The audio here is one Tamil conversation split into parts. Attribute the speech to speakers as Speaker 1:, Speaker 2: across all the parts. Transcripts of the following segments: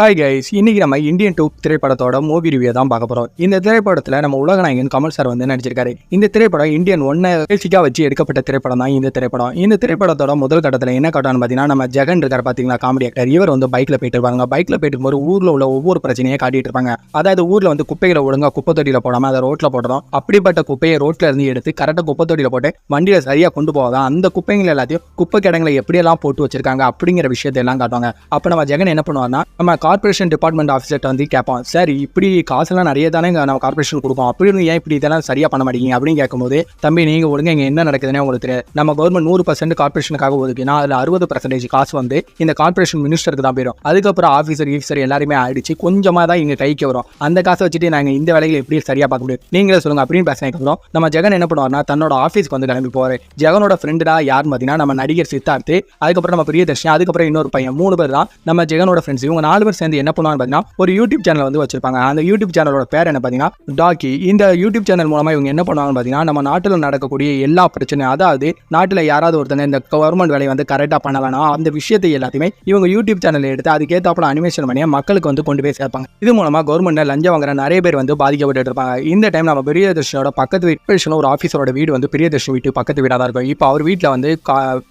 Speaker 1: ஹாய் கைஸ் இன்றைக்கி நம்ம இந்தியன் டூ திரைப்படத்தோட மூவி ரிவியூ தான் பார்க்க போகிறோம் இந்த திரைப்படத்தில் நம்ம உலகநாயகன் கமல் சார் வந்து நடிச்சிருக்காரு. இந்த திரைப்படம் இந்தியன் ஒன்னை பேசிக்காக வச்சு எடுக்கப்பட்ட திரைப்படம் தான் இந்த திரைப்படம். இந்த திரைப்படத்தோட முதல் கட்டத்தில் என்ன கட்டம்னு பார்த்தீங்கன்னா நம்ம ஜெகன் இருக்கார் பார்த்தீங்களா காமெடி ஆக்டர் இவர் வந்து பைக்கில் போயிட்டு இருப்பாங்க பைக்கில் போயிட்டு இருக்கும்போது ஊரில் உள்ள ஒவ்வொரு பிரச்சனையை காட்டிட்டு இருப்பாங்க. அதாவது ஊரில் வந்து குப்பைகளை ஒழுங்காக குப்பை தொட்டியில் போடாமல் அதை ரோட்டில் போடுறோம் அப்படிப்பட்ட குப்பையை ரோட்டில் இருந்து எடுத்து கரெக்டாக குப்பை தொட்டியில் போட்டு வண்டியில் சரியாக கொண்டு போகாதான் அந்த குப்பைகள் எல்லாத்தையும் குப்பை கிடங்களை எப்படியெல்லாம் போட்டு வச்சிருக்காங்க அப்படிங்கிற விஷயத்தை எல்லாம் காட்டுவாங்க. அப்போ நம்ம ஜெகன் என்ன பண்ணுவாங்கன்னா நம்ம கார்பரேஷன் டிபார்ட்மெண்ட் ஆஃபீஸர்கிட்ட வந்து கேட்போம் சார் இப்படி காசுலாம் நிறைய தானே நம்ம கார்பரேஷன் கொடுப்போம். அப்படி இருந்து ஏன் இப்படி இதெல்லாம் சரியாக பண்ண மாட்டீங்க? அப்படின்னு கேட்கும்போது தம்பி நீங்கள் ஒழுங்கா இங்கே என்ன நடக்குதுன்னே உங்களுக்கு தெரியாது. நம்ம கவர்மெண்ட் நூறு பர்சன்ட் கார்பரேஷனுக்காக ஒதுக்கினா அதில் அறுபது பர்சன்டேஜ் காசு வந்து இந்த கார்பரேஷன் மினிஸ்டருக்கு தான் போயிடும். அதுக்கப்புறம் ஆஃபீஸர் ஈஃபீஸர் எல்லாருமே ஆயிடுச்சு கொஞ்சமாக தான் இங்கே கைக்கு வரும். அந்த காசை வச்சுட்டு நாங்கள் இந்த வேலைகளை எப்படி சரியாக பார்க்க முடியும்? நீங்களே சொல்லுங்க அப்படின்னு பேசினதுக்கப்புறம் நம்ம ஜெகன் என்ன பண்ணுவார்னா தன்னோட ஆஃபீஸ்க்கு வந்து கிளம்பி போகிறேன் ஜெகனோட ஃப்ரெண்டுடா யார் பார்த்தீங்கன்னா நம்ம நடிகர் சித்தார்த்து அதுக்கப்புறம் நம்ம பிரியதர்ஷன் அதுக்கப்புறம் இன்னொரு பையன் மூணு பேர் தான் நம்ம ஜெகனோட ஃப்ரெண்ட்ஸ் இவங்க நாலு பேர் சேர்ந்து என்ன பண்ணுவாங்க பார்த்தீங்கன்னா ஒரு யூடியூப் சேனல் வந்து வச்சிருப்பாங்க. அந்த யூடியூப் சேனலோட பேர் என்ன பார்த்தீங்கன்னா டாக்கி இந்த யூடியூப் சேனல் மூலமாக இவங்க என்ன பண்ணுவாங்கன்னு பார்த்தீங்கன்னா நம்ம நாட்டில் நடக்கக்கூடிய எல்லா பிரச்சனையும் அதாவது நாட்டில் யாராவது ஒருத்தனை இந்த கவர்மெண்ட் வேலையை வந்து கரெக்டாக பண்ண வேணாம் அந்த விஷயத்தை எல்லாத்தையுமே இவங்க யூடியூப் சேனல் எடுத்து அதுக்கேற்றாப்புல அனிமேஷன் பண்ணி மக்களுக்கு வந்து கொண்டு போய் சேர்ப்பாங்க. இது மூலமாக கவர்மெண்ட்ல லஞ்சம் வாங்குற நிறைய பேர் வந்து பாதிக்கப்பட்டு இருப்பாங்க இந்த டைம் நம்ம பிரியதர்ஷனோட பக்கத்து வீட்டு ஒரு ஆஃபீஸரோட வீடு வந்து பிரியதர்ஷன் வீட்டு பக்கத்து வீடாக தான் இருக்கும். இப்போ அவர் வீட்டில் வந்து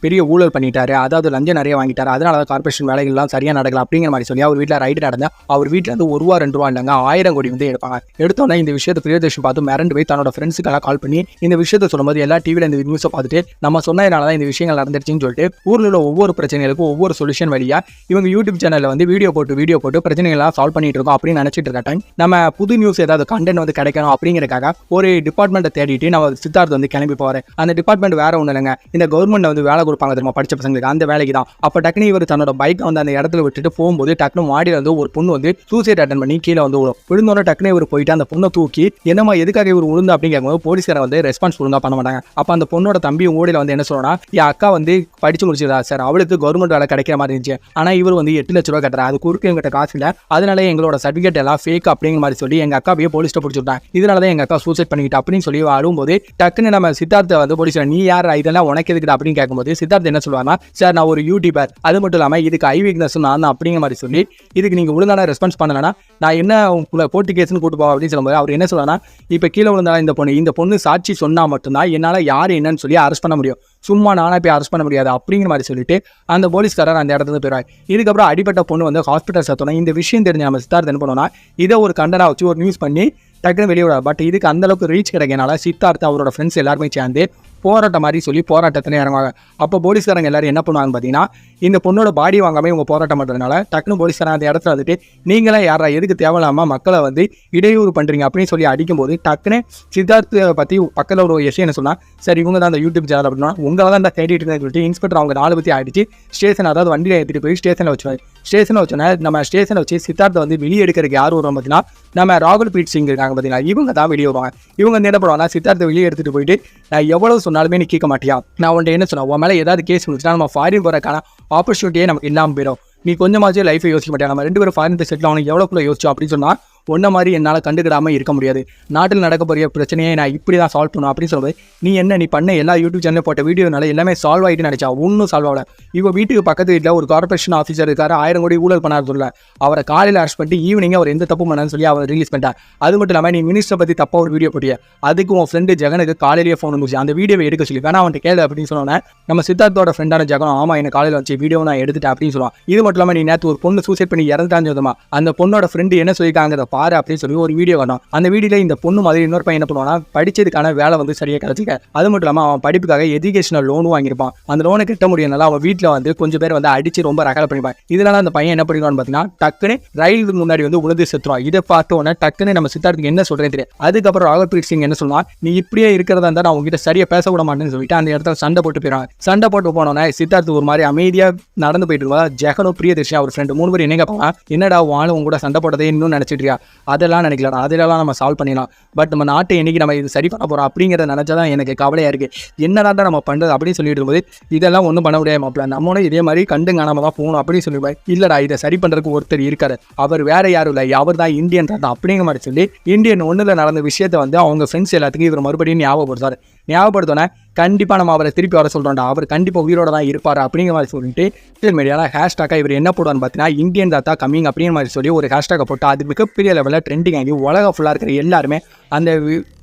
Speaker 1: பெரிய ஊழல் பண்ணிட்டாரு. அதாவது லஞ்சம் நிறைய வாங்கிட்டாரு. அதனால கார்பரேஷன் வேலைகள்லாம் சரியாக நடக்கல அப்படிங்கிற மாதிரி சொல்லி அவர் வீட்டில் ரைட் நடந்த அவர் வீட்டில் இருந்து ஒரு ரூபா ரெண்டு ரூபா இல்லைங்க ஆயிரம் கோடி வந்து எடுப்பாங்க. எடுத்தோன்னே இந்த விஷயத்தை பிரியதர்ஷன் பார்த்து மிரண்டு போய் தன்னோட ஃப்ரெண்ட்ஸுக்கெல்லாம் கால் பண்ணி இந்த விஷயத்தை சொல்லும்போது எல்லா டிவியில் இந்த நியூஸை பார்த்துட்டு நம்ம சொன்னதுனால தான் இந்த விஷயங்கள் நடந்துருச்சுன்னு சொல்லிட்டு ஊரில் உள்ள ஒவ்வொரு பிரச்சனைகளுக்கும் ஒவ்வொரு சொல்யூஷன் வழியாக இவங்க யூடியூப் சேனலில் வந்து வீடியோ போட்டு வீடியோ போட்டு பிரச்சனைகள்லாம் சால்வ் பண்ணிட்டு இருக்கோம் அப்படின்னு நினச்சிட்டு இருக்க டைம் நம்ம புது நியூஸ் ஏதாவது கண்டென்ட் வந்து கிடைக்கணும் அப்படிங்கிறக்காக ஒரு டிபார்ட்மெண்ட்டை தேடிட்டு நம்ம சித்தார்த் வந்து கிளம்பி போவார் அந்த டிபார்ட்மெண்ட் வேற ஒன்றும் இல்லைங்க. இந்த கவர்மெண்ட் வந்து வேலை கொடுப்பாங்க தெரியுமா படித்த பசங்களுக்கு? அந்த வேலைக்கு தான் அப்போ டக்குனு இவர் தன்னோட பைக்கை வந்து அந்த இடத்துல விட்டுட்டு போகும்போது டக்குனு மாடியில் வந்து ஒரு பொண்ணு வந்து சூசைட் அட்டன் பண்ணி கீழே வந்து விழும். விழுந்தோட டக்குனே இவர் போயிட்டு அந்த பொண்ணை தூக்கி என்னமா எதுக்காக இவர் விழுந்து? அப்படின்னு கேட்கும்போது போலீஸ்கார வந்து ரெஸ்பான்ஸ் ஒழுங்கா பண்ண மாட்டாங்க. அப்போ அந்த பொண்ணோட தம்பி ஓடியில் வந்து என்ன சொல்லணும்னா என் அக்கா வந்து படிச்சு முடிச்சிருந்தா சார். அவளுக்கு கவர்மெண்ட் வேலை கிடைக்கிற மாதிரி இருந்துச்சு. ஆனால் இவர் வந்து எட்டு லட்ச ரூபா கட்டுறாரு. அது குறுக்கு எங்கிட்ட காசு இல்லை. அதனால எங்களோட சர்டிஃபிகேட் எல்லாம் ஃபேக் அப்படிங்கிற மாதிரி சொல்லி எங்க அக்காவையே போலீஸ்ட்ட பிடிச்சி விட்டாங்க. இதனால தான் எங்க அக்கா சூசைட் பண்ணிக்கிட்டு அப்படின்னு சொல்லி அழும்போது டக்குன்னு நம்ம சித்தார்த்த வந்து போலீஸ் நீ யார் இதெல்லாம் உனக்கு எதுக்குடா? அப்படின்னு கேட்கும்போது சித்தார்த்த என்ன சொல்லுவாங்கன்னா சார் நான் ஒரு யூடியூபர் அது மட்டும் இல்லாமல் இதுக்கு ஐ வீக்னஸ் நான் தான் அப்படிங்கிற மாதிரி சொல்லி இதுக்கு நீங்கள் ஒழுங்கான ரெஸ்பான்ஸ் பண்ணலன்னா நான் என்ன உங்களை போட்டு கேஸ்னு கூட்டு போவா அப்படின்னு சொல்லும்போது அவர் என்ன சொல்லலாம் இப்போ கீழே விழுந்தாலும் இந்த பொண்ணு இந்த பொண்ணு சாட்சி சொன்னால் மட்டும்தான் என்னால் யார் என்னன்னு சொல்லி அரெஸ்ட் பண்ண முடியும். சும்மா நானே போய் அரெஸ்ட் பண்ண முடியாது அப்படிங்கிற மாதிரி சொல்லிட்டு அந்த போலீஸ்காரர் அந்த இடத்துல போயிடுவார். இதுக்கப்புறம் அடிப்பட்ட பொண்ணு வந்து ஹாஸ்பிட்டல் சேர்த்தோன்னா இந்த விஷயம் தெரிஞ்ச நம்ம சித்தார்த் என்ன பண்ணுவோம்னா இதை ஒரு கண்டனாக வச்சு ஒரு நியூஸ் பண்ணி டக்குன்னு வெளியே விடாது பட் இதுக்கு அந்த அளவுக்கு ரீச் கிடைக்கனால சித்தார்த் அவரோட ஃப்ரெண்ட்ஸ் எல்லாருமே சேர்ந்து போராட்டம் மாதிரி சொல்லி போராட்டத்தில் இறங்குவாங்க. அப்போ போலீஸ்காரங்க எல்லாரும் என்ன பண்ணுவாங்க பார்த்தீங்கன்னா இந்த பொண்ணோட பாடி வாங்காமல் இவங்க போராட்டம் பண்ணுறதுனால டக்குனு போலீஸ்காரன் அந்த இடத்துல வந்துட்டு நீங்களாம் யாரா? எதுக்கு தேவையில்லாமல் மக்களை வந்து இடையூறு பண்ணுறீங்க அப்படின்னு சொல்லி அடிக்கும்போது டக்குன்னு சித்தார்த்தை பற்றி பக்கத்தில் ஒரு விஷயம் என்ன சொன்னால் சரி இவங்க தான் அந்த யூடியூப் சேனல் அப்படின்னா உங்களை தான் தேடிட்டு இருக்கேன்னு சொல்லிட்டு இன்ஸ்பெக்டர் அவங்க நாலு பற்றி அடித்து ஸ்டேஷன் அதாவது வண்டியில் ஏற்றிட்டு போய் ஸ்டேஷனில் வச்சுருவாங்க ஸ்டேஷனில் வச்சோன்னா நம்ம ஸ்டேஷனை வச்சு சித்தார்த்தை வந்து வெளியே எடுக்கிறதுக்கு யார் வருவோம் பார்த்தீங்கன்னா நம்ம ராகுல் பீட் சிங் இருக்காங்க பார்த்தீங்கன்னா இவங்க தான் வெளியே வருவாங்க. இவங்க வந்து என்ன பண்ணுவாங்கன்னா சித்தார்த்தை வெளியே எடுத்துகிட்டு போயிட்டு நான் எவ்வளோ சொன்னாலுமே நீ கேட்க மாட்டியா? நான் உன்ட்ட என்ன சொன்னேன்? உன் மேலே ஏதாவது கேஸ் முடிச்சுனா நம்ம ஃபாரின் போகிறக்கான ஆப்பர்ச்சுனிட்டியே நமக்கு இல்லாமல் போயிடும் நீ கொஞ்சமாச்சும் லைஃபை யோசிக்க மாட்டியா? நம்ம ரெண்டு பேரும் ஃபாரின் செட்டில் அவனுக்கு எவ்வளோக்குள்ள யோசிச்சோம் அப்படின்னு சொன்னால் ஒன்றை மாதிரி என்னால் கண்டுக்கிடாமல் இருக்க முடியாது. நாட்டில் நடக்கக்கூடிய பிரச்சனையை நான் இப்படி தான் சால்வ் பண்ணும் அப்படின்னு சொல்லும்போது நீ என்ன நீ பண்ண எல்லா யூடியூப் சேனலில் போட்ட வீடியோனால எல்லாமே சால்வ் ஆகிட்டு நினச்சா ஒன்றும் சால்வ் ஆகல. இப்போ வீட்டுக்கு பக்கத்து வீட்டில் ஒரு கார்பரேஷன் ஆஃபீஸர் இருக்கார் ஆயிரம் கோடி ஊழல் பண்ணார் சொல்ல அவரை காலையில் அரெஸ்ட் பண்ணிட்டு ஈவினிங் அவர் எந்த தப்பு பண்ணான்னு சொல்லி அவர் ரிலீஸ் பண்ணிட்டார். அது மட்டும் இல்லாமல் நீ மினிஸ்டரை பற்றி தப்பாக ஒரு வீடியோ போட்டிய. அதுக்கு உன் ஃப்ரெண்டு ஜெகனுக்கு காலையிலேயே ஃபோன் வந்துச்சு அந்த வீடியோவை எடுக்க சொல்லி. வேணா அவன்கிட்ட கேளு அப்படின்னு சொன்னோன்னே நம்ம சித்தார்த்தோட ஃப்ரெண்டான ஜெகனும் ஆமாம் எனக்கு காலையில் வச்சு வீடியோ நான் எடுத்துட்டேன் அப்படின்னு சொல்லுவான். இது மட்டும் இல்லாமல் நீ நேற்று ஒரு பொண்ணு சூசைட் பண்ணி இறந்துட்டான்னு சொல்லுமா? அந்த பொண்ணோட ஃப்ரெண்டு என்ன சொல்லியிருக்காங்க பாரு அப்படின்னு சொல்லி ஒரு வீடியோ காணும் அந்த வீடியோல இந்த பொண்ணு மாதிரி இன்னொரு பையன் என்ன பண்ணுவானா படிச்சதுக்கான வேலை வந்து சரியாக கிடைச்சிக்க அது மட்டும் இல்லாமல் அவன் படிப்புக்காக எஜுகேஷனல் லோனும் வாங்கியிருப்பான். அந்த லோனை கட்ட முடியனால அவன் வீட்டில் வந்து கொஞ்சம் பேர் வந்து அடிச்சு ரொம்ப ரகலை பண்ணிப்பான். இதனால அந்த பையன் என்ன பண்ணிடுவான்னு பார்த்தீங்கன்னா டக்குன்னு ரயிலுக்கு முன்னாடி வந்து உழுந்து செத்துருவான். இதை பார்த்த உடனே டக்குன்னு நம்ம சித்தார்த்துக்கு என்ன சொல்றேன்னு தெரியும் அதுக்கப்புறம் ராகத்பீர் சிங் என்ன சொல்லுவான் நீ இப்படியே இருக்கிறதா இருந்தா நான் உங்ககிட்ட சரியா பேச விட மாட்டேன்னு சொல்லிட்டு அந்த இடத்துல சண்டை போட்டு போயிடுவான். சண்டை போட்டு போனோன்னே சித்தார்த்து ஒரு மாதிரி அமைதியா நடந்து போயிட்டு இருக்கா ஜெகனோ பிரியதர்ஷன் அவர் ஃப்ரெண்டு மூணு பேர் என்ன கேட்பாங்க என்னடா வாழும் உங்க கூட சண்டை போட்டதே இன்னும் நினைச்சிட்டு இருக்கியா? அதெல்லாம் நினைக்கலாம் அதெல்லாம் நம்ம சால்வ் பண்ணிடலாம். பட் நம்ம நாட்டை என்றைக்கு நம்ம இது சரி பண்ண போகிறோம் அப்படிங்கிறத நினச்சா தான் எனக்கு கவலையாக இருக்குது என்னடா நம்ம பண்ணுறது அப்படின்னு சொல்லிட்டு இருக்கும்போது இதெல்லாம் ஒன்றும் பண்ண முடியாது மாப்பிள்ள நம்மளும் இதே மாதிரி கண்டு காணாமல் தான் போகணும் அப்படின்னு சொல்லிடுவாங்க இல்லைடா இதை சரி பண்ணுறதுக்கு ஒருத்தர் இருக்காரு. அவர் வேறு யாரும் இல்லை. அவர் தான் இந்தியன் தான் அப்படிங்கிற மாதிரி சொல்லி இந்தியன் ஒன்றில் நடந்த விஷயத்தை வந்து அவங்க ஃப்ரெண்ட்ஸ் எல்லாத்துக்கும் இவர் மறுபடியும் ஞாபகப்படுத்தார் ஞாபகப்படுத்தோன்னே கண்டிப்பாக நம்ம அவரை திருப்பி வர சொல்கிறோம்டா அவர் கண்டிப்பாக உயிரோட தான் இருப்பார் அப்படிங்கிற மாதிரி சொல்லிட்டு சோஷியல் மீடியாவில் ஹேஷ்டாக்காக இவர் என்ன போடுவான்னு பார்த்தீங்கன்னா இந்தியன் தாத்தா கம்மிங் அப்படிங்கிற மாதிரி சொல்லி ஒரு ஹேஷ்டாகை போட்டு அது மிகப்பெரிய லெவலில் ட்ரெண்டிங் ஆகி உலக ஃபுல்லாக இருக்கிற எல்லாருமே அந்த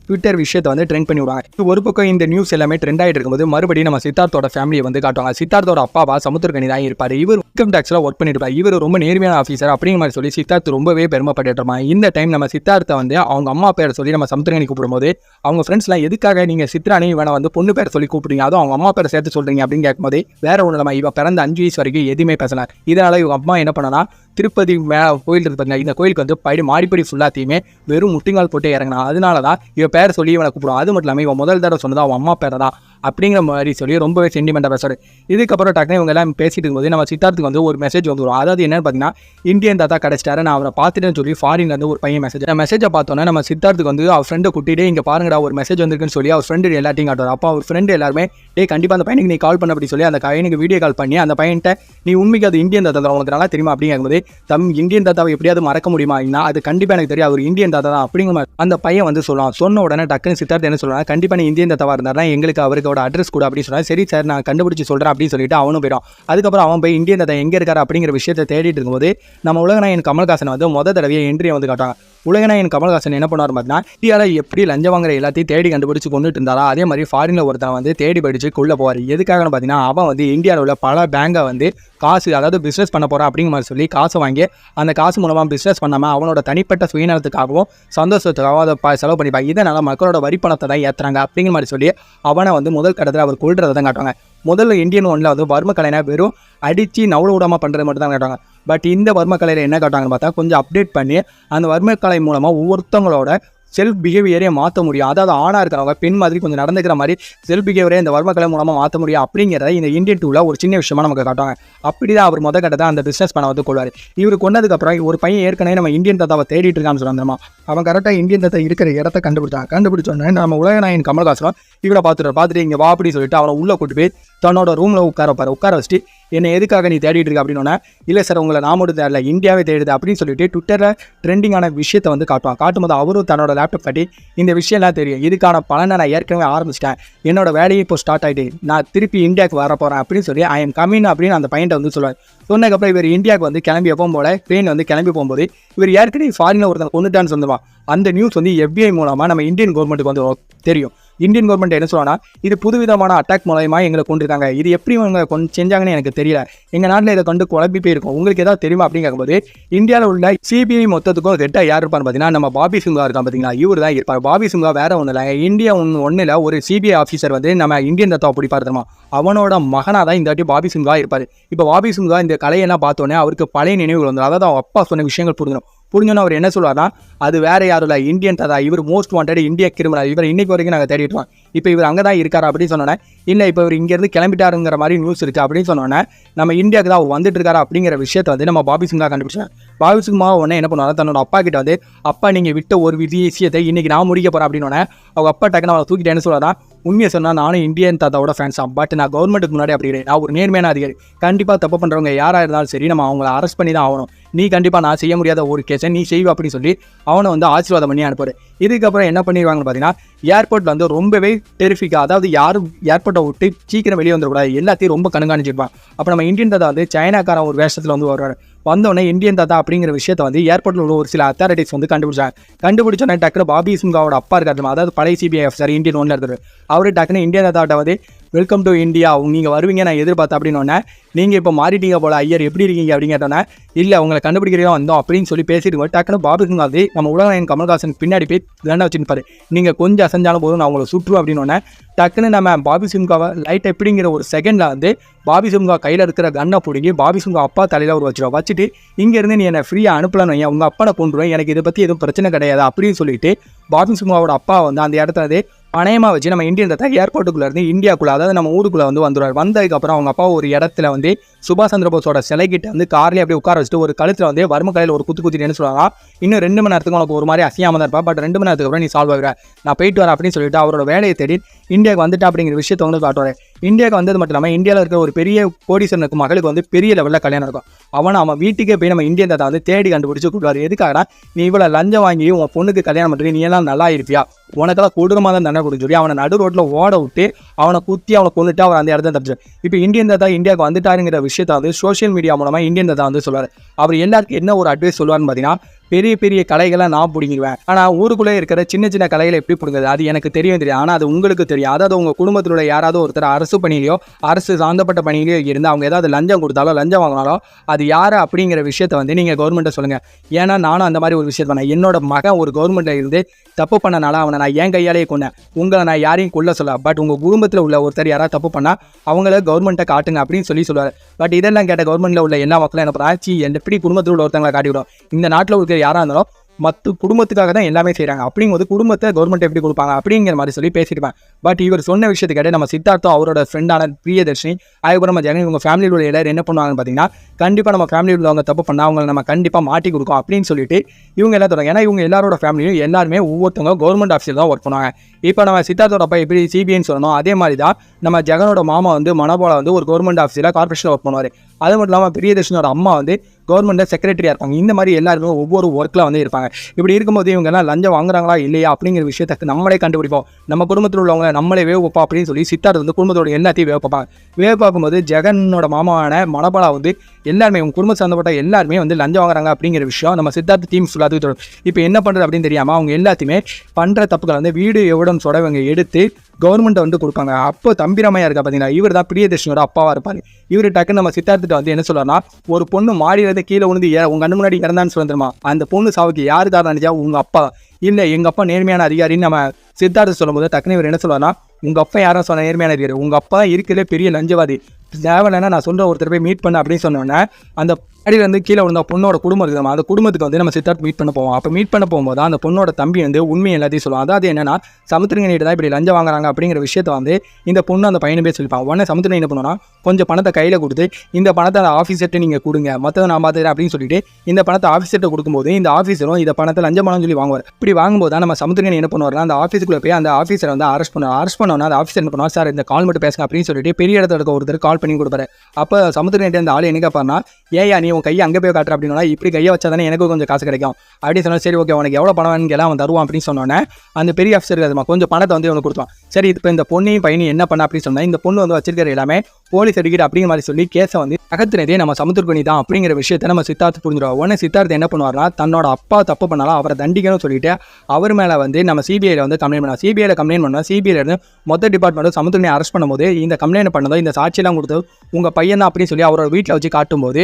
Speaker 1: ட்விட்டர் விஷயத்தை வந்து ட்ரெண்ட் பண்ணி விடுவாங்க ஒரு பக்கம் இந்த நியூஸ் எல்லாமே ட்ரெண்ட் ஆகிட்டு இருக்கும்போது மறுபடியும் நம்ம சித்தார்த்தோட ஃபேமிலியை வந்து காட்டுவாங்க. சித்தார்த்தோட அப்பாவா சமுத்திரகனி தான் இருப்பார். இவர் இன்கம் டேக்ஸில் ஒர்க் பண்ணிருப்பார் இவர் ரொம்ப நேர்மையான ஆஃபீஸர் அப்படிங்கிற மாதிரி சொல்லி சித்தார்த் ரொம்பவே பெருமைப்பட்டு இருப்பாங்க இந்த டைம் நம்ம சித்தார்த்தை வந்து அவங்க அம்மா பேரை சொல்லி நம்ம சமுத்திரகனி கூப்பிடும்போது அவங்க ஃப்ரெண்ட்ஸ்லாம் எதுக்காக நீங்கள் சித்ராணி வேணா வந்து பொண்ணு பேரை சொல்லி கூப்பிடுங்க அதுவும் அவங்க அம்மா பேரை சேர்த்து சொல்கிறீங்க அப்படின்னு கேட்கும்போது வேற ஒன்றும் இல்லாமல் இவன் பிறந்த அஞ்சு வயசு வரைக்கும் எதுவுமே பேசலாம் இதனால் இவங்க அம்மா என்ன பண்ணனா திருப்பதி மே கோயில் இருக்கு இந்த கோயிலுக்கு வந்து படி மாடிப்படி ஃபுல்லாத்தையுமே வெறும் முட்டிங்கால் போட்டு இறங்கினா. அதனால தான் இவன் பேர் சொல்லி இவனை கூப்பிடுவான். அது மட்டும் இல்லாமல் இவன் முதல் தடவை சொன்னது அவன் அம்மா பேரை தான் அப்படிங்கிற மாதிரி சொல்லி ரொம்பவே சென்டிமெண்ட்டாக பேசுறாரு. இதுக்கப்புறம் டக்குனு இவங்க எல்லாம் பேசிட்டு இருக்கும்போது நம்ம சித்தார்த்துக்கு வந்து ஒரு மெசேஜ் வந்துடும் அதாவது என்னன்னு பார்த்தீங்கன்னா இந்தியன் தாத்தா கிடைச்சிட்டாரு நான் அவரை பார்த்துட்டேன்னு சொல்லி ஃபாரின்லேருந்து ஒரு பையன் மெசேஜ் நான் மெசேஜை பார்த்தோன்னே நம்ம சித்தார்த்துக்கு வந்து அவர் ஃப்ரெண்டை கூட்டிகிட்டே இங்கே பாருங்கடா ஒரு மெசேஜ் வந்திருக்குன்னு சொல்லி அவர் ஃப்ரெண்டு எல்லாத்தையும் காட்டுவார். அப்போ அவர் ஃப்ரெண்டு எல்லாருமே டேய் கண்டிப்பாக அந்த பையனுக்கு நீ கால் பண்ண அப்படி சொல்லி அந்த பையனுக்கு வீடியோ கால் பண்ணி அந்த பையன்ட்ட நீ உண்மைக்கு அது இந்தியன் தாத்தா தான் உனக்கு நல்லா தெரியுமா? அப்படிங்கும்போது தம் இந்தியன் தாத்தாவை எப்படியாவது மறக்க முடியுமா? அப்படின்னா அது கண்டிப்பாக எனக்கு தெரியும் அவர் இந்தியன் தாத்தா தான் அப்படிங்கிற மாதிரி அந்த பையன் வந்து சொல்லலாம் சொன்ன உடனே டக்குன்னு சித்தார்த் என்ன சொல்லுவாங்க கண்டிப்பாக நீ இந்தியன் தாத்தாவாக இருந்தாருன்னா எங்களுக்கு அவருக்கு அவருக்கோட அட்ரஸ் கூட அப்படின்னு சொன்னால் சரி சார் நான் கண்டுபிடிச்சி சொல்கிறேன் அப்படின்னு சொல்லிட்டு அவனும் போயிடும் அதுக்கப்புறம் அவன் போய் இந்தியன் தாத்தா எங்கே இருக்காரு அப்படிங்கிற விஷயத்தை தேடிட்டு இருக்கும்போது நம்ம உலகநாயகன் கமல்ஹாசன் வந்து மொதல் தடவையை என்ட்ரியை வந்து காட்டுவாங்க உலகநாயகன் கமல்ஹாசன் என்ன பண்ணுவார் பார்த்தீங்கன்னா இந்தியாவில் எப்படி லஞ்சம் வாங்குற எல்லாத்தையும் தேடி கண்டுபிடிச்சி கொண்டுட்டு இருந்தாரா? அதே மாதிரி ஃபாரினில் ஒருத்தன் வந்து தேடி படித்து கொள்ள போவார். எதுக்காகனு பார்த்தீங்கன்னா அவன் வந்து இந்தியாவில் உள்ள பல பேங்கை வந்து காசு அதாவது பிஸ்னஸ் பண்ண போகிறான் அப்படிங்கிற மாதிரி சொல்லி காசை வாங்கி அந்த காசு மூலமாக பிஸ்னஸ் பண்ணாமல் அவனோட தனிப்பட்ட சுயநலத்துக்காகவும் சந்தோஷத்துக்காகவும் அதை ப- செலவு பண்ணிப்பாங்க இதனால் மக்களோட வரி பணத்தை தான் ஏற்றுறாங்க அப்படிங்கிற மாதிரி சொல்லி அவனை வந்து முதல் கட்டத்தில் அவர் கொள்றதை தான் காட்டுவாங்க. முதல்ல இந்தியன் ஒன்றில் வந்து வர்ம கலைனா வெறும் அடித்து நவுள விடாமல் பண்ணுறது மட்டும் தான் காட்டுவாங்க. பட் இந்த வர்ம கலையில் என்ன காட்டுவாங்கன்னு பார்த்தா கொஞ்சம் அப்டேட் பண்ணி அந்த வர்ம கலை மூலமாக ஒவ்வொருத்தவங்களோட செல்ஃப் பிஹேவியரே மாற்ற முடியும். அதாவது ஆணாக இருக்கிறவங்க பெண் மாதிரி கொஞ்சம் நடந்துக்கிற மாதிரி செல்ஃப் பிஹேவியரே இந்த வர்மக்கலை மூலமாக மாற்ற முடியும் அப்படிங்கிறத இந்த இந்தியன் டூவில் ஒரு சின்ன விஷயமா நமக்கு காட்டுவாங்க. அப்படி தான் அவர் முத கட்டத்தை அந்த பிஸ்னஸ் பண்ண வந்து கொள்வார். இவர் கொண்டதுக்கப்புறம் ஒரு பையன் ஏற்கனவே நம்ம இந்தியன் தாத்தாவை தேடிட்டு இருக்கான்னு சொன்னாமா அவன் கரெக்டாக இந்தியன் தாத்தா இருக்கிற இடத்த கண்டுபிடிச்சான். கண்டுபிடிச்சோன்னே நம்ம உலகநாயகன் கமல்ஹாசன் இவரை பார்த்துட்டு பார்த்துட்டு இங்கே வா அப்படி சொல்லிட்டு அவனை உள்ளே கூட்டு போய் தன்னோட ரூமில் உட்கார வைப்பார். உட்கார வச்சுட்டு என்னை எதுக்காக நீ தேடிட்டு இருக்க அப்படின்னோடனே இல்லை சார் உங்களை நான் மட்டும் தேடல இந்தியாவே தேடுது அப்படின்னு சொல்லிட்டு ட்விட்டரில் ட்ரெண்டிங்கான விஷயத்தை வந்து காட்டுவான். காட்டும்போது அவரும் தன்னோட லேப்டாப் காட்டி இந்த விஷயம்லாம் தெரியும். இதுக்கான பலனை நான் ஏற்கனவே ஆரம்பிச்சிட்டேன். என்னோட வேலையை இப்போ ஸ்டார்ட் ஆகிட்டு நான் திருப்பி இந்தியாவுக்கு வர போகிறேன் அப்படின்னு சொல்லி ஐ எம் கமின் அப்படின்னு அந்த பையன்ட்ட வந்து சொல்லுவார். சொன்னதுக்கப்புறம் இவர் இந்தியாவுக்கு வந்து கிளம்பி எப்பவும் போல ட்ரெயின் வந்து கிளம்பி போகும்போது இவர் ஏற்கனவே ஃபாரினில் ஒருத்தன் கொண்டுட்டான்னு சொல்லுவான். அந்த நியூஸ் வந்து எஃபிஐ மூலமாக நம்ம இந்தியன் கவர்மெண்ட்டுக்கு வந்து தெரியும். இந்தியன் கவர்மெண்ட் என்ன சொல்லுவாங்கன்னா இது புதுவிதமான அட்டாக் மூலயமா எங்களை கொண்டிருக்காங்க இது எப்படி இவங்க கொண்டு செஞ்சாங்கன்னு எனக்கு தெரியல. எங்கள் நாட்டில் இதை கொண்டு குழம்பி போயிருக்கும். உங்களுக்கு ஏதாவது தெரியுமா அப்படின்னு கேட்கும்போது இந்தியாவில் உள்ள சிபிஐ மொத்தத்துக்கும் ரெட்டாக யார் இருப்பான்னு பார்த்தீங்கன்னா நம்ம பாபி சிங்கா இருக்கான் பார்த்தீங்களா இவர் தான் இருப்பார். பாபி சிங்கா வேற ஒன்றும் இல்லை. இந்தியா ஒன்று ஒன்றில் ஒரு சிபிஐ ஆஃபீஸர் வந்து நம்ம இந்தியன் தத்துவம் பிடிப்பார் தெரியுமா அவனோட மகனாக தான் இந்த வாட்டி பாபி சிங்கா இருப்பார். இப்போ பாபி சிங்கா இந்த கலையெல்லாம் பார்த்தோன்னே அவருக்கு பழைய நினைவுகள் வந்து அதாவது அவன் அப்பா சொன்ன விஷயங்கள் புரிஞ்சிடும். புரிஞ்சோன்னு அவர் என்ன சொல்லுவார்னா அது வேறு யாரும் இல்லை இந்தியன் தாதா இவர் மோஸ்ட் வாண்டட் இந்திய கிரிமினல் இவர் இன்னைக்கு வரைக்கும் நாங்கள் தேடிட்டு இப்போ இவர் அங்கே தான் இருக்கார் அப்படின்னு சொன்னோன்னே இல்லை இப்போ இவர் இங்கேருந்து கிளம்பிட்டாருங்கிற மாதிரி நியூஸ் இருக்குது அப்படின்னு சொன்னோன்னே நம்ம இந்தியாவுக்கு தான் அவர் வந்துட்டு இருக்காரு அப்படிங்கிற விஷயத்தை வந்து நம்ம பாபி சிங்கா கண்டுபிடிச்சேன் பாபி சிங்கா உடனே என்ன பண்ணுவாங்க தன்னோட அப்பா கிட்ட வந்து அப்பா நீங்கள் விட்ட ஒரு விஷயத்தை இன்றைக்கி நான் முடிக்க போகிறேன் அப்படின்னு அவங்க அப்பா டக்குன்னு அவளை தூக்கிட்டு என்ன சொல்லுவாரா உண்மையை சொன்னால் நானும் இந்தியன் தாத்தாவோட ஃபேன்ஸ் தான். பட் நான் கவர்மெண்ட்டுக்கு முன்னாடி அப்படி கிடையாது. நான் ஒரு நேர்மையான அதிகாரி. கண்டிப்பாக தப்பு பண்ணுறவங்க யாராக இருந்தாலும் சரி நம்ம அவங்கள அரெஸ்ட் பண்ணி தான் ஆகணும். நீ கண்டிப்பாக நான் செய்ய முடியாத ஒரு கேஸை நீ செய்வ அப்படின்னு சொல்லி அவனை வந்து ஆசீர்வாதம் பண்ணி அனுப்புவார் இதுக்கப்புறம் என்ன பண்ணிடுவாங்கன்னு பார்த்தீங்கன்னா ஏர்போர்ட்டில் வந்து ரொம்பவே டெரிஃபிக்காக அதாவது யாரும் ஏர்போர்ட்டை விட்டு சீக்கிரம் வெளியே வந்துடக்கூடாது எல்லாத்தையும் ரொம்ப கண்காணிச்சிருப்பான். அப்போ நம்ம இந்தியன் தாத்தா வந்து சைனாக்காரன் ஒரு வேஷத்தில் வந்து வருவார். வந்தோடனே இந்தியன் தாத்தா அப்படிங்கிற விஷயத்தை வந்து ஏர்போர்ட்டில் உள்ள ஒரு சில அத்தாரிட்டிஸ் வந்து கண்டுபிடிச்சாங்க கண்டுபிடிச்சோன்னே டக்குனு பாபி சிங்காவோட அப்பா இருக்காரு அதாவது பழைய சிபிஐ ஆஃபீஸர் இந்தியன் ஒன்றில் இருக்காரு. அவரு டக்குனு இந்தியன் தாத்தாட்ட வந்து வெல்கம் டு இந்தியா நீங்கள் வருவீங்க நான் எதிர்பார்த்தேன் அப்படின்னோடனே நீங்கள் இப்போ மாறிட்டீங்க போல ஐயர் எப்படி இருக்கீங்க? அப்படின்னு கேட்டோன்னே இல்லை உங்களை கண்டுபிடிக்கிறதா வந்தோம் அப்படின்னு சொல்லி பேசிட்டு டக்குனு பாபு சிங் நம்ம உலகநாயகன் கமல்ஹாசன் பின்னாடி போய் தண்டை வச்சுருப்பாரு நீங்கள் கொஞ்சம் அசைஞ்சாலும் போதும் நான் உங்களை சுற்றுவேன் அப்படின்னோடனே டக்குன்னு நம்ம பாபி சிங்காவை லைட் எப்படிங்கிற ஒரு செகண்டில் வந்து பாபி சிங்கா கையில் இருக்கிற கண்ணை பிடிங்கி பாபி சிங்கா அப்பா தலையில் ஒரு வச்சிருவா வச்சுட்டு இங்கேருந்து நீ என்னை ஃப்ரீயாக அனுப்பலன்னு வையேன் உங்கள் அப்பனை கொண்டுருவேன் எனக்கு இதை பற்றி எதுவும் பிரச்சனை கிடையாது அப்படின்னு சொல்லிட்டு பாபி சிங்காவோட அப்பா வந்து அந்த இடத்துல பணயமாக வச்சு நம்ம இந்தியன் தத்தா ஏர்போர்ட்டுக்குள்ளே இருந்து இந்தியாக்குள்ளே அதாவது நம்ம ஊருக்குள்ளே வந்து வந்துடுவார் வந்ததுக்கப்புறம் அவங்க அப்பா ஒரு இடத்துல வந்து சுபாஷ் சந்திர போஸோட சிலைக்கிட்ட வந்து கார்லேயே அப்படியே உட்கார வச்சுட்டு ஒரு கழுத்தில் வந்து வர்ம கலையில் ஒரு குத்து குத்திட்டு என்ன சொல்லுவாங்க இன்னும் ரெண்டு மணி நேரத்துக்கு உனக்கு ஒரு மாதிரி அசியாமல் தான் இருப்பா பட் ரெண்டு மணி நேரத்துக்கு அப்புறம் நீ சால்வ் ஆகிற. நான் போயிட்டு வரேன் அப்படின்னு சொல்லிட்டு அவரோட வேலையை தேடி இந்தியாவுக்கு வந்துட்டா அப்படிங்கிற விஷயத்தை வந்து காட்டுவார். இந்தியாவுக்கு வந்தது மட்டும் இல்லாமல் இந்தியாவில் இருக்கிற ஒரு பெரிய கோடீஸ்வரனுக்கு மகளுக்கு வந்து பெரிய லெவலில் கல்யாணம் இருக்கும். அவனை அவன் வீட்டுக்கே போய் நம்ம இந்தியன் தாத்தா வந்து தேடி கண்டுபிடிச்சு கூட்டுவார் எதுக்காகனா நீ இவ்வளோ லஞ்சம் வாங்கி உன் பொண்ணுக்கு கல்யாணம் பண்ணுறீ நீ எல்லாம் நல்லா இருப்பியா? உனக்கெல்லாம் கொடூரமாக தான் தண்டனை கொடுக்க சொல்லி அவனை நடு ரோட்டில் ஓட விட்டு அவனை குத்தி அவனை கொண்டுட்டு அவர் அந்த இடத்த தப்பிச்சு இப்போ இந்தியன் தாத்தா இந்தியாவுக்கு வந்துட்டாருங்கிற விஷயத்த வந்து சோஷியல் மீடியா மூலமாக இந்தியன் தாத்தா வந்து சொல்வார். அவர் எல்லாருக்கும் என்ன ஒரு அட்வைஸ் சொல்லுவார்னு பார்த்தீங்கன்னா பெரிய பெரிய கலைகளை நான் பிடிங்கிடுவேன். ஆனால் ஊருக்குள்ளே இருக்கிற சின்ன சின்ன கலைகளை எப்படி பிடுங்குது அது எனக்கு தெரியும் தெரியும் ஆனால் அது உங்களுக்கு தெரியும். அதாவது உங்கள் குடும்பத்தில் உள்ள யாராவது ஒருத்தர் அரசு பணியிலையோ அரசு சார்ந்தப்பட்ட பணியிலையோ இருந்து அவங்க ஏதாவது லஞ்சம் கொடுத்தாலோ லஞ்சம் வாங்கினாலோ அது யார் அப்படிங்கிற விஷயத்தை வந்து நீங்கள் கவர்மெண்ட்டை சொல்லுங்கள் ஏன்னா நானும் அந்த மாதிரி ஒரு விஷயத்தை பண்ணேன். என்னோட மகன் ஒரு கவர்மெண்ட்டில் இருந்து தப்பு பண்ணனால அவனை நான் என் கையாலேயே கொண்டேன் உங்களை நான் யாரையும் கொல்ல சொல்ல பட் உங்கள் குடும்பத்தில் உள்ள ஒருத்தர் யாராவது தப்பு பண்ணால் அவங்கள கவர்மெண்ட்டை காட்டுங்க அப்படின்னு சொல்லி சொல்லுவார். பட் இதெல்லாம் கேட்ட கவர்மெண்ட்டில் உள்ள எல்லா மக்களும் என்ன ஆச்சு எப்படி குடும்பத்தில் உள்ள ஒருத்தங்களை காட்டிவிடும். இந்த நாட்டில் இருக்கிற யாராக இருந்தாலும் மற்ற குடும்பத்துக்காக தான் எல்லாமே செய்கிறாங்க அப்படிங்கும்போது குடும்பத்தை கவர்மெண்ட் எப்படி கொடுப்பாங்க? அப்படிங்கிற மாதிரி சொல்லி பேசியிருப்பேன் பட் இவர் சொன்ன விஷயத்தை நம்ம சித்தார்த்தம் அவரோட ஃப்ரெண்டான பிரியதர்ஷினி அதுக்கப்புறம் நம்ம ஜெகன் இவங்க ஃபேமிலியில் உள்ள எல்லாரும் என்ன பண்ணுவாங்கன்னு பார்த்தீங்கன்னா கண்டிப்பாக நம்ம ஃபேமிலியில் உள்ளவங்க தப்பு பண்ணால் அவங்களை நம்ம கண்டிப்பாக மாட்டி கொடுக்கும் அப்படின்னு சொல்லிட்டு இவங்க எல்லாம் தொடங்க. ஏன்னா இவங்க எல்லாரோட ஃபேமிலியும் எல்லாருமே ஒவ்வொருத்தவங்க கவர்மெண்ட் ஆஃபீஸில் தான் ஒர்க் பண்ணுவாங்க. இப்போ நம்ம சித்தார்த்தோட அப்பா எப்படி சிபிஐன்னு சொல்லணும் அதே மாதிரி தான் நம்ம ஜெகனோட மாமா வந்து மனோபாலா வந்து ஒரு கவர்மெண்ட் ஆஃபீஸில் கார்பரேஷனில் ஒர்க் பண்ணுவார். அது மட்டும் இல்லாமல் பிரியதர்ஷனோட அம்மா வந்து கவர்மெண்ட்டில் செக்ரட்டரியாக இருப்பாங்க. இந்த மாதிரி எல்லாருமே ஒவ்வொரு ஒர்க்கில் வந்து இருப்பாங்க. இப்படி இருக்கும்போது இவங்கெல்லாம் லஞ்சம் வாங்குறாங்களா இல்லையா அப்படிங்கிற விஷயத்தை நம்மளே கண்டுபிடிப்போம். நம்ம குடும்பத்தில் உள்ளவங்க நம்மளே வேவு அப்படின்னு சொல்லி சித்தார்த் வந்து குடும்பத்தோட எல்லாத்தையும் வேவு பார்ப்பாங்க பார்க்கும்போது ஜெகனோட மாமாவான மணபாலா வந்து எல்லாருமே உங்கள் குடும்பம் சம்மந்தப்பட்ட எல்லாருமே வந்து லஞ்சம் வாங்குறாங்க அப்படிங்கிற விஷயம் நம்ம சித்தார்த்த டீம் சொல்லாதுக்கு தொடரும் இப்போ என்ன பண்ணுறது அப்படின்னு தெரியாமல் அவங்க எல்லாத்தையுமே பண்ணுற தப்புகளை வந்து வீடு எவிடன்ஸோட இவங்க எடுத்து கவர்மெண்ட்டை வந்து கொடுப்பாங்க. அப்போ தம்பிராமையா இருக்கா பார்த்தீங்கன்னா இவர் தான் பிரியதர்ஷனோட அப்பாவாக இருப்பார். இவர் டக்குன்னு நம்ம சித்தார்த்திட்ட வந்து என்ன சொல்றாருன்னா ஒரு பொண்ணு மாடியிலேருந்து கீழே விழுந்து உங்கள் கண்ணு முன்னாடி இறந்தான்னு சொல்ல அந்த பொண்ணு சாவுக்கு யார் காரணம் நினச்சா உங்கள் அப்பா. இல்லை எங்கள் அப்பா நேர்மையான அதிகாரின்னு நம்ம சித்தார்த்த சொல்லும்போது டக்குனு இவர் என்ன சொல்லுவார்னா உங்கள் அப்பா யாரும் சொன்ன நேர்மையான அதிகாரி. உங்கள் அப்பா தான் பெரிய லஞ்சவாதி. தேவையில்லைன்னா நான் சொல்கிற ஒருத்தர் போய் மீட் பண்ண அப்படின்னு சொன்னோன்னே அந்த அடியில் வந்து கீழே விழுந்த பொண்ணோட குடும்பம் இருக்குது. அந்த குடும்பத்துக்கு வந்து நம்ம சித்தார்த் மீட் பண்ண போவோம். அப்போ மீட் பண்ண போகும்போது அந்த பொண்ணோட தம்பி வந்து உண்மை எல்லாத்தையும் சொல்லுவான். அதாவது என்னன்னா சமுத்திரங்கனிட்டு தான் இப்படி லஞ்சம் வாங்குறாங்க அப்படிங்கிற விஷயத்த வந்து இந்த பொண்ணு அந்த பையனை பேர் சொல்லிப்பான். உடனே சமுத்திரன் என்ன பண்ணுவோம்னா கொஞ்சம் பணத்தை கையில் கொடுத்து இந்த பணத்தை அந்த ஆஃபீஸர்ட்டு நீங்கள் கொடுங்க. மற்றதை நான் பார்த்துக்கிறேன் அப்படின்னு சொல்லிட்டு இந்த பணத்தை ஆஃபீஸர்ட்ட கொடுக்கும்போது இந்த ஆஃபீஸரும் இந்த பணத்தை லஞ்சம் பணம் சொல்லி வாங்குவார். இப்படி வாங்கும்போது தான் நம்ம சமுத்திரன் என்ன பண்ணுவார்னா அந்த ஆஃபீஸுக்குள்ளே போய் அந்த ஆஃபீஸரை வந்து அரெஸ்ட் பண்ணுவார் அரெஸ்ட் பண்ணோன்னா அந்த ஆஃபீஸர் என்ன பண்ணுவார் சார் இந்த கால் மட்டும் பேசுங்க அப்படின்னு சொல்லிட்டு பெரிய இடத்துல இருக்க ஒருத்தர் கால் பண்ணி கொடுப்பாரு. அப்போ சமுத்திரன் அந்த ஆள் என்ன கேட்பார்னா ஏயா நீ உன் கையை அங்கே போய் காட்டுற அப்படின்னா இப்படி கையை வச்சா தானே எனக்கு கொஞ்சம் காசு கிடைக்கும். அப்படின்னு சொன்னால் சரி ஓகே உனக்கு எவ்வளோ பணம் வேணும்னு கேளா அவன் தருவான் அப்படின்னு சொன்னோன்னே அந்த பெரிய ஆஃபீஸர் அதுமா கொஞ்சம் பணத்தை வந்து இவனுக்கு கொடுத்தான். சரி இப்போ இந்த பொண்ணையும் பையனையும் என்ன பண்ண அப்படின்னு சொன்னால் இந்த பொண்ணு வந்து வச்சிருக்கிற எல்லாமே போலீஸ் அடிக்கிற அப்படிங்கிற மாதிரி சொல்லி கேஸை வந்து அகத்தினதே நம்ம சமுத்திரக்கணி தான் அப்படிங்கிற விஷயத்தை நம்ம சித்தார்த்து புரிஞ்சிடுவோம் உடனே சித்தார்த்து என்ன பண்ணுவார்னா தன்னோட அப்பா தப்பு பண்ணாலும் அவரை தண்டிக்கணும்னு சொல்லிட்டு அவர் மேலே வந்து நம்ம சிபிஐயில் வந்து கம்ப்ளைண்ட் பண்ணோம் சிபிஐயில் கம்ப்ளைண்ட் பண்ணால் சிபிஐல இருந்து மொத்த டிபார்ட்மெண்ட்டும் சமுத்திரனை அரெஸ்ட் பண்ணும்போது இந்த கம்ப்ளைண்ட் பண்ணதோ இந்த சாட்சியெல்லாம் கொடுத்து உங்கள் பையன் தான் அப்படின்னு சொல்லி அவரோட வீட்டில் வச்சு காட்டும்போது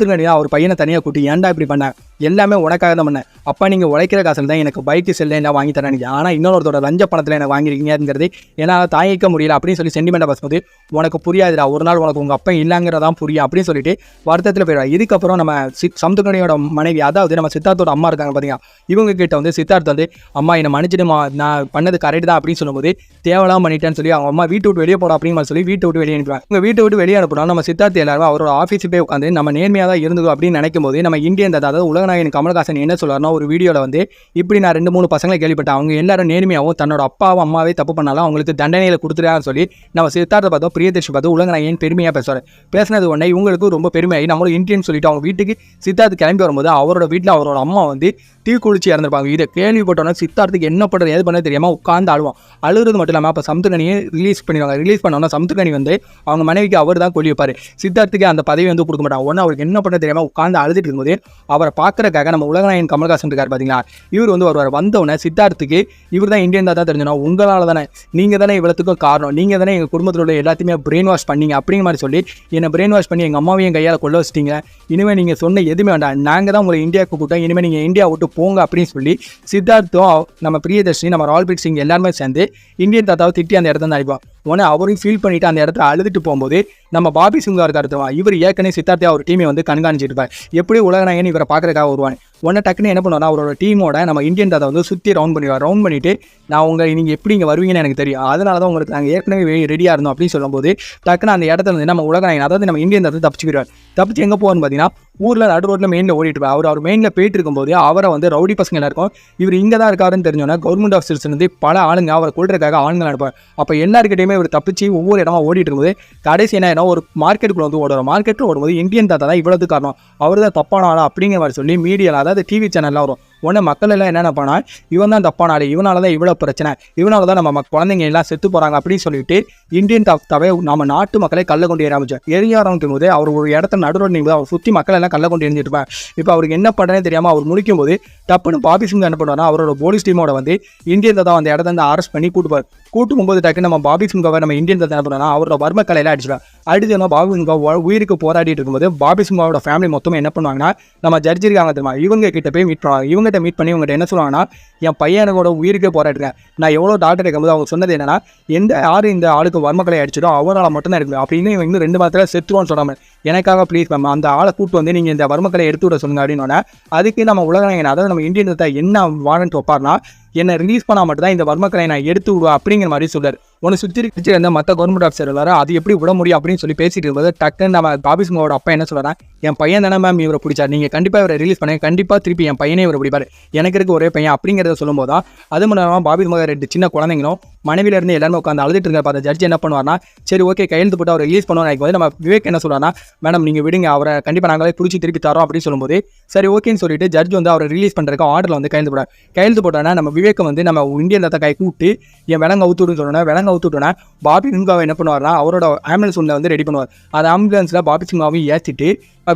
Speaker 1: சமுத்திரக்கணி அவர் பையனை தனியாக கூட்டி ஏன்டா இப்படி பண்ண? எல்லாமே உனக்காக தான் பண்ணேன். அப்பா நீங்கள் உழைக்கிற காசில் தான் எனக்கு பைக்கு செல்ல என்ன வாங்கி தரேன் ஆனால் இன்னொருத்தோட லஞ்ச பணத்தில் எனக்கு வாங்கிருக்கீங்கிறது என்னால் தாங்கிக்க முடியல அப்படின்னு சொல்லி சென்டிமெண்ட்டாக பேசும்போது உனக்கு புரியாதுடா. ஒரு நாள் உனக்கு உங்கள் அப்பா இல்லைங்கிறதான் புரியும். அப்படின்னு சொல்லிட்டு வருத்தத்தில் போயிடுவா இதுக்கப்புறம் நம்ம சித் மனைவி அதாவது நம்ம சித்தார்த்தோட அம்மா இருக்காங்க பார்த்தீங்கன்னா இவங்க கிட்ட வந்து சித்தார்த் வந்து அம்மா என்னை மன்னிச்சிடுமா நான் பண்ணது கரெக்ட் தான். அப்படின்னு சொல்லும்போது தேவலாம் பண்ணிட்டேன்னு சொல்லி அவங்க அம்மா வீட்டு விட்டு வெளியே போட அப்படின்னு சொல்லி வீட்டு விட்டு வெளியே அனுப்புவாங்க. உங்கள் வீட்டை விட்டு வெளியே அனுப்புனா நம்ம சித்தார்த் எல்லாரும் அவரோட ஆஃபீஸ் போய் உட்காந்து நம்ம நேர்மையாக தான் இருந்தது அப்படின்னு நினைக்கும் போது நம்ம இந்தியன் தாத்தா, அதாவது உலகநாயகன் கமல்ஹாசன் என்ன சொல்றாருன்னா ஒரு வீடியோவில் வந்து இப்படி நான் ரெண்டு மூணு பசங்களை கேள்விப்பட்டேன். அவங்க எல்லாரும் நேர்மையாகவும் தன்னோட அப்பாவும் அம்மாவே தப்பு பண்ணாலும் அவங்களுக்கு தண்டனையில் கொடுத்துறான்னு சொல்லி நம்ம சித்தார்த்தை பார்த்தோம் பிரியதர்ஷி பார்த்தோம் உலகநாயகன் பெருமையாக பேசுவார். பேசினது உடனே இவங்களுக்கு ரொம்ப பெருமையாகி நம்மளும் இந்தியன் சொல்லிட்டு அவங்க வீட்டுக்கு சித்தார்த்து கிளம்பி வரும்போது அவரோட வீட்டில் அவரோட அம்மா வந்து தீ குளிச்சு இறந்துருப்பாங்க. இதை கேள்விப்பட்டோன்னா சித்தார்த்துக்கு என்ன பண்ணுறது எது பண்ண தெரியாமல் உட்காந்து ஆடுவோம் அழுகிறது மட்டும் இல்லாமல் அப்போ சமுத்திரகனியை ரிலீஸ் பண்ணிடுவாங்க. ரிலீஸ் பண்ணோன்னா சமுத்திரகனி வந்து அவங்க மனைவிக்கு அவர் தான் கொல்லி வைப்பார். சித்தார்த்துக்கு அந்த பதவி வந்து கொடுக்க மாட்டாங்க. ஒன்று அவருக்கு என்ன பண்ண தெரியாமல் உட்காந்து அழுதுட்டு இருக்கும்போது அவரை பார்க்குறக்காக நம்ம உலகநாயகன் கமல்ஹாசன் இருக்கார் பார்த்தீங்களா இவர் வந்து வருவார். வந்தவுடனே சித்தார்த்துக்கு இவர் தான் இந்தியன் தான் தெரிஞ்சணும் உங்களால் தானே நீங்கள் தானே இவ்வளோத்துக்கும் காரணம். நீங்கள் தானே எங்கள் குடும்பத்தில் உள்ள எல்லாத்தையுமே பிரெயின் வாஷ் பண்ணீங்க அப்படிங்கிற மாதிரி சொல்லி என்னை பிரெயின் வாஷ் பண்ணி எங்கள் அம்மாவையும் கையால் கொள்ள வச்சிட்டீங்க. இனிமேல் நீங்கள் சொன்ன எதுவுமே வேண்டாம். நாங்கள் தான் உங்களை இந்தியாவுக்கு கூப்பிட்டோம். இனிமேல் நீங்கள் இந்தியா விட்டு போங்க அப்படின்னு சொல்லி சித்தார்த்தும் நம்ம பிரியதர்ஷினி நம்ம ரால்பீட் சிங் எல்லாருமே சேர்ந்து இந்தியன் தாத்தாவை திட்டி அந்த இடத்துல அடிப்போம் உடனே அவரையும் ஃபீல் பண்ணிவிட்டு அந்த இடத்துல அழுதுட்டு போகும்போது நம்ம பாபி சிங்கா இருக்காரு தெரியுமா? இவர் ஏற்கனவே சித்தார்த்தியா அவர் டீமை வந்து கண்காணிச்சிட்டு இருப்பார் எப்படி உலகநாயகன் இவரை பார்க்கறதுக்காக வருவாங்க உடனே டக்குன்னு என்ன பண்ணுவார் அவரோட டீமோட நம்ம இந்தியன் தாத்தா வந்து சுற்றி ரவுண்ட் பண்ணிடுவார். ரவுண்ட் பண்ணிவிட்டு நான் உங்கள் நீங்கள் எப்படி இங்கே வருவீங்கன்னு எனக்கு தெரியும். அதனால தான் உங்களுக்கு நாங்கள் ஏற்கனவே ரெடியாக இருந்தோம் அப்படின்னு சொல்லும்போது டக்குன்னு அந்த இடத்துல வந்து நம்ம உலக நாயகன் அதாவது நம்ம இந்தியன் தாத்தா தப்பிச்சு போயிடுவார் தப்பிச்சு எங்கே போகணும்னு பார்த்தீங்கன்னா ஊரில் நடு ரோட்டில் மெயினில் ஓடிட்டு இருப்பார். அவர் அவர் மெயினில் போயிட்டு இருக்கும்போது அவரை வந்து ரவுடி பசங்க எல்லாருக்கும் இவர் இங்கே தான் இருக்காருன்னு தெரிஞ்சோன்னா கவர்மெண்ட் ஆஃபீஸர்ஸ் வந்து பல ஆளுங்க அவரை கொள்றதுக்காக ஆளுங்க நடப்பார் அப்போ எல்லாருக்கிட்டையுமே இவர் தப்பிச்சு ஒவ்வொரு இடமா ஓடிட்டு இருக்கும்போது கடைசி என்ன ஏன்னா ஒரு மார்க்கெட்டுக்குள்ள வந்து ஓடுற மார்க்கெட்டில் ஓடும்போது இந்தியன் தாத்தா தான் இவ்வளவு காரணம். அவர் தான் தப்பான ஆளா அப்படிங்கிற மாதிரி சொல்லி மீடியாவில் அதாவது டிவி சேனல்லாம் வரும். உடனே மக்கள் எல்லாம் என்னென்ன பண்ணால் இவன் தான் தப்பான ஆளு இவனால தான் இவ்வளோ பிரச்சனை. இவனால தான் நம்ம குழந்தைங்க எல்லாம் செத்து போகிறாங்க அப்படின்னு சொல்லிட்டு இந்தியன் தாத்தாவே நம்ம நாட்டு மக்களை கல்ல கொண்டு ஏற ஆரம்பிச்சார் எரிய ஆரம்பிக்கும் போது அவர் ஒரு இடத்துல நடுவில் நீங்கள் அவர் சுற்றி மக்கள் எல்லாம் கல்ல கொண்டு இருந்துருப்பேன் இப்போ அவருக்கு என்ன பண்ணுறேன்னு தெரியாமல் அவர் முடிக்கும் போது டப்புன்னு பாபி சிங் என்ன பண்ணுவார்னா அவரோட போலீஸ் டீமோட வந்து இந்தியன் தான் அந்த இடத்த வந்து அரெஸ்ட் பண்ணி கூட்டுவார் கூட்டும் போகும்போது டக்கு நம்ம பாபி சிங்காவை நம்ம இந்தியன் தான் என்ன பண்ணுவோம்னா அவரோட வர்ம கலையில அடிச்சிடுவார் அடிச்சு நம்ம பாபி சிங்கா உயிருக்கு போராடிட்டு இருக்கும்போது பாபி சிங்காவோட ஃபேமிலி மொத்தம் என்ன பண்ணுவாங்கன்னா நம்ம ஜட்ஜி இருக்காங்க தெரியுமா? இவங்க கிட்ட போய் மீட் பண்ணுவாங்க. இவங்ககிட்ட மீட் பண்ணி உங்கள்கிட்ட என்ன சொல்லுவாங்கன்னா என் பையனோட உயிருக்கே போராடுறேன் நான் எவ்வளோ டாக்டர் இருக்கும்போது அவங்க சொன்னது என்னன்னா எந்த யார் இந்த ஆளுக்கு வர்மக்கலை அடிச்சிடோ அவரால் மட்டும்தான் இருக்கு அப்படின்னு இவங்க இன்னும் ரெண்டு மாதத்தில் செத்துருவான்னு சொன்னாங்க. எனக்காக ப்ளீஸ் மேம் அந்த ஆளை கூட்டு வந்து நீங்கள் இந்த வர்மக்கலை எடுத்து விட சொல்லுங்க அப்படின்னு அதுக்கு நம்ம உலகநாயகன் அதாவது நம்ம இந்தியன் என்ன வாரண்ட் வைப்பார்னா என்னை ரிலீஸ் பண்ணால் மட்டும்தான் இந்த வர்மக்கலை நான் எடுத்து விடுவேன் அப்படிங்கிற மாதிரி சொல்றாரு. உன்னை சுற்றி சுற்றி இருந்த மற்ற கவர்மெண்ட் ஆஃபீஸர் எல்லாரும் அது எப்படி விட முடியும் அப்படின்னு சொல்லி பேசிட்டு இருக்கும்போது டக்குன்னு நம்ம பாபி சிங்கோட அப்பா என்ன சொல்றாரு என் பையன் தானே மேம் இவரை பிடிச்சார். நீங்கள் கண்டிப்பாக இவரை ரிலீஸ் பண்ணுங்க. கண்டிப்பாக திருப்பி என் பையனே இவரை பிடிப்பாரு. எனக்கு இருக்க ஒரே பையன். அப்படிங்கிறத சொல்லும்போது தான் அது மூலமாக இல்லாமல் பாபி சிங்கோட ரெண்டு சின்ன குழந்தைங்களும் மனைவில இருந்து எல்லாருமே உட்காந்து அழுதுட்டு இருக்க பார்த்த ஜட்ஜ் என்ன பண்ணுவார்னா சரி ஓகே கையெழுத்து போட்டு அவர் ரிலீஸ் பண்ணுவோம். போது நம்ம விவேக் என்ன சொல்றாருன்னா மேடம் நீங்கள் விடுங்க. அவரை கண்டிப்பாக நாங்களே பிடிச்சி திருப்பி தரோம். அப்படின்னு சொல்லும்போது சரி ஓகேன்னு சொல்லிட்டு ஜட்ஜ் வந்து அவரை ரிலீஸ் பண்ணுறதுக்கு ஆர்டரில் வந்து கையெழுத்து போட்டார். கையெழுத்து போட்டோன்னா நம்ம விவேக் வந்து நம்ம இந்தியன் தாத்தா கை கூப்பிட்டு என் விலங்கு ஊத்துடுன்னு விடுன்னு சொன்னோன்னா அவுத்து விட்டோன்னா பாபி சிங்காவை என்ன பண்ணுவார்னா அவரோட ஆம்புலன்ஸ் ஒன்றை வந்து ரெடி பண்ணுவார். அந்த ஆம்புலன்ஸில் பாபி சிங்காவையும் ஏற்றிட்டு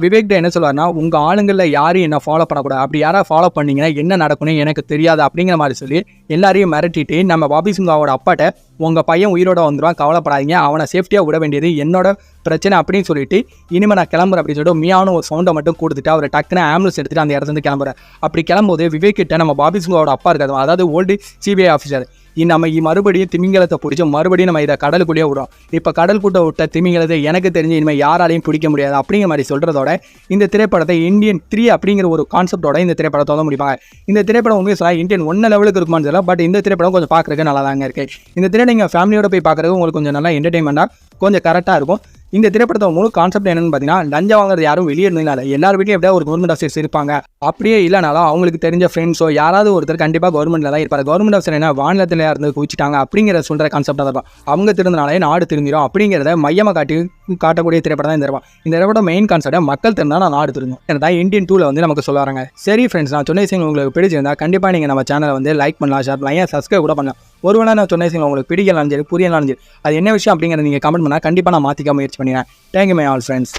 Speaker 1: விவேக்ட என்ன சொல்லுவார்னா உங்கள் ஆளுங்களில் யாரையும் என்ன ஃபாலோ பண்ணக்கூடாது? அப்படி யாராவது ஃபாலோ பண்ணீங்கன்னா என்ன நடக்கணும் எனக்கு தெரியாது அப்படிங்கிற மாதிரி சொல்லி எல்லாரையும் மிரட்டிட்டு நம்ம பாபி சிங்காவோட அப்பாட்ட உங்கள் பையன் உயிரோட வந்துடுவான் கவலைப்படாதீங்க. அவனை சேஃப்டியாக விட வேண்டியது என்னோட பிரச்சனை அப்படின்னு சொல்லிட்டு இனிமேல் நான் கிளம்புறேன் அப்படின்னு சொல்லிட்டு மியானு ஒரு சவுண்டை மட்டும் கொடுத்துட்டு அவர் டக்குன்னு ஆம்புலன்ஸ் எடுத்துகிட்டு அந்த இடத்துல இருந்து கிளம்புறாரு. அப்படி கிளம்பும்போது விவேக் கிட்ட நம்ம பாபி சிங்காவோட அப்பா இருக்காது அதாவது ஓல்டு சிபிஐ ஆஃபீஸர் நம்ம இ- மறுபடியும் திமிங்கலத்தை பிடிச்சி மறுபடியும் நம்ம இதை கடலுக்குள்ளேயே விடுறோம். இப்போ கடல் விட்ட திமிங்கலத்தை எனக்கு தெரிஞ்சு இனிமேல் யாராலையும் பிடிக்க முடியாது அப்படிங்கிற மாதிரி சொல்கிறதோட இந்த திரைப்படத்தை இந்தியன் த்ரீ அப்படிங்கிற ஒரு கான்செப்டோட இந்த திரைப்படத்தை முடிப்பாங்க. இந்த திரைப்படம் உண்மையை சொல்ல இந்தியன் ஒன்ன லெவலுக்கு இருக்குமான்னு தெரியல பட் இந்த திரைப்படம் கொஞ்சம் பார்க்குறதுக்கு நல்லா தாங்க இருக்குது இந்த திரைப்படம் நீங்கள் ஃபேமிலியோட போய் பார்க்குறது உங்களுக்கு கொஞ்சம் நல்லா என்டர்டைன்மெண்ட்டாக கொஞ்சம் கரெக்டாக இருக்கும். இந்த திரைப்படத்தை முழு கான்செப்ட் என்னன்னு பார்த்தீங்கன்னா லஞ்சம் வாங்குறது யாரும் வெளியே இருந்ததுனால எல்லார் வீட்லையும் எப்படியா ஒரு கவர்மெண்ட் ஆஃபீஸர்ஸ் இருப்பாங்க. அப்படியே இல்லைனாலும் அவங்களுக்கு தெரிஞ்ச ஃப்ரெண்ட்ஸோ யாராவது ஒருத்தர் கண்டிப்பாக கவர்மெண்ட்டில் தான் இருப்பார். கவர்மெண்ட் ஆஃபீஸர் என்ன வானிலத்தில் இருந்து குவிச்சிட்டாங்க அப்படிங்கிற சொல்கிற கான்செப்டாக தான் இருக்கும் அவங்க திருந்தனாலே நாடு திருந்திரும் அப்படிங்கிறத மையமாக காட்டி காட்டக்கூடிய திரைப்படம் தான் இந்த திரைப்படம். இந்த திரைப்படம் மெயின் கான்செப்டை மக்கள் தெரிந்தா நான் நாடு திருந்தோம். தான் இந்தியன் டூவில் வந்து நமக்கு சொல்ல வராங்க. சரி ஃப்ரெண்ட்ஸ் நான் சொன்ன விஷயங்கள் உங்களுக்கு பிடிச்சிருந்தா கண்டிப்பாக நீங்கள் நம்ம சேனலை வந்து லைக் பண்ணலாம் ஷேர் பண்ணலாம் ஏன் சப்ஸ்கிரைப் கூட பண்ணலாம். ஒருவேளை நான் சொன்ன விஷயங்கள் உங்களுக்கு பிடிக்கலாம் சரி புரியலாம் சரி அது என்ன விஷயம் அப்படிங்கிறத நீங்கள் கமெண்ட் பண்ணால் கண்டிப்பாக நான் மாற்றிக்க முயற்சி பண்ணிடுறேன். Thank you my all friends